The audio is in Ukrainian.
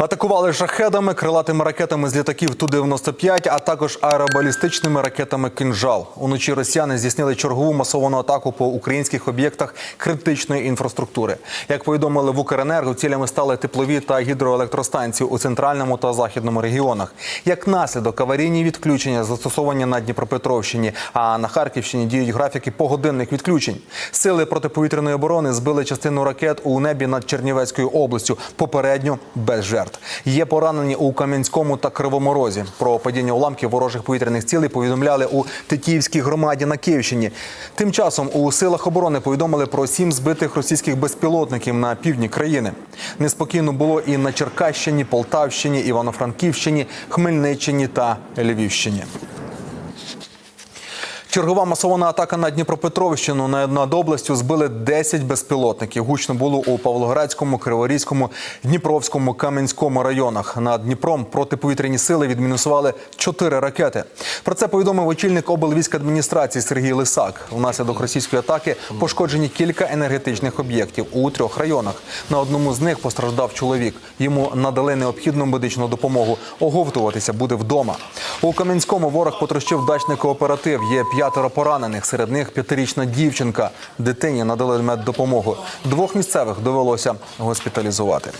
Атакували шахедами, крилатими ракетами з літаків Ту-95, а також аеробалістичними ракетами «Кинжал». Уночі росіяни здійснили чергову масовану атаку по українських об'єктах критичної інфраструктури. Як повідомили в Укренерго, цілями стали теплові та гідроелектростанції у центральному та західному регіонах. Як наслідок аварійні відключення застосовані на Дніпропетровщині, а на Харківщині діють графіки погодинних відключень. Сили протиповітряної оборони збили частину ракет у небі над Чернівецькою областю, попередньо без жертв. Є поранені у Кам'янському та Кривому Розі. Про падіння уламків ворожих повітряних цілей повідомляли у Тетіївській громаді на Київщині. Тим часом у силах оборони повідомили про сім збитих російських безпілотників на півдні країни. Неспокійно було і на Черкащині, Полтавщині, Івано-Франківщині, Хмельниччині та Львівщині. Чергова масована атака на Дніпропетровщину на- над областю збили 10 безпілотників. Гучно було у Павлоградському, Криворізькому, Дніпровському, Кам'янському районах. Над Дніпром протиповітряні сили відмінусували 4 ракети. Про це повідомив очільник облвійськадміністрації Сергій Лисак. Внаслідок російської атаки пошкоджені кілька енергетичних об'єктів у трьох районах. На одному з них постраждав чоловік. Йому надали необхідну медичну допомогу. Оговтуватися буде вдома. У Кам'янському ворог потрощив дачний кооператив. Є п'ятеро поранених. Серед них п'ятирічна дівчинка. Дитині надали меддопомогу. Двох місцевих довелося госпіталізувати.